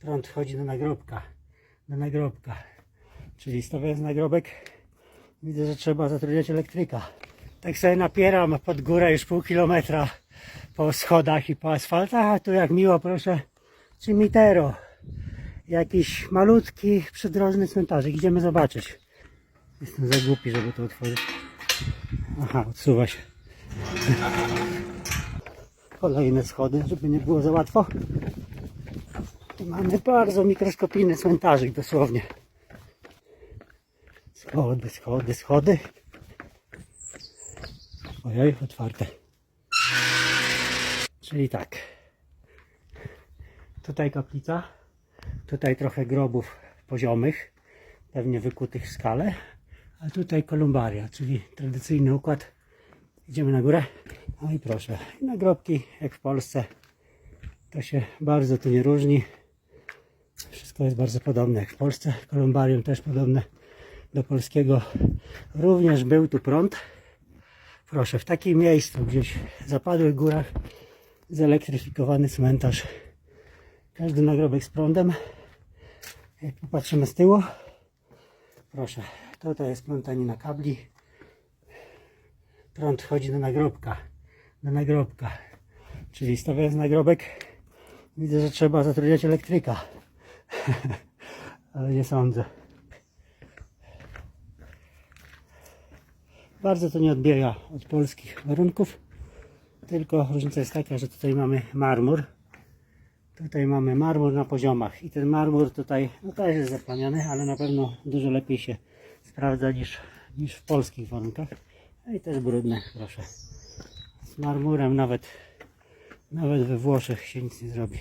prąd wchodzi do nagrobka. Do nagrobka. Czyli stawiając nagrobek, widzę, że trzeba zatrudniać elektryka. Tak sobie napieram pod górę już pół kilometra po schodach i po asfaltach, a tu jak miło proszę, Cimitero. Jakiś malutki, przydrożny cmentarzyk. Idziemy zobaczyć. Jestem za głupi, żeby to otworzyć. Aha, odsuwa się. Kolejne schody, żeby nie było za łatwo. Tu mamy bardzo mikroskopijny cmentarzyk dosłownie. Schody, schody, schody. Ojej, otwarte. Czyli tak. Tutaj kaplica. Tutaj trochę grobów poziomych, pewnie wykutych w skale. A tutaj kolumbaria, czyli tradycyjny układ. Idziemy na górę. No i proszę, nagrobki jak w Polsce. To się bardzo tu nie różni. Wszystko jest bardzo podobne jak w Polsce. Kolumbarium też podobne do polskiego. Również był tu prąd. Proszę, w takim miejscu, gdzieś w zapadłych górach, zelektryfikowany cmentarz. Każdy nagrobek z prądem. Jak popatrzymy z tyłu, proszę, to to jest plątanina kabli. Prąd wchodzi do nagrobka. Do nagrobka. Czyli stawiając nagrobek, widzę, że trzeba zatrudniać elektryka. Ale nie sądzę. Bardzo to nie odbiega od polskich warunków. Tylko różnica jest taka, że tutaj mamy marmur. Tutaj mamy marmur na poziomach i ten marmur tutaj no też jest zaplamiony, ale na pewno dużo lepiej się sprawdza niż, niż w polskich warunkach. No i też brudne, proszę. Z marmurem nawet, nawet we Włoszech się nic nie zrobi.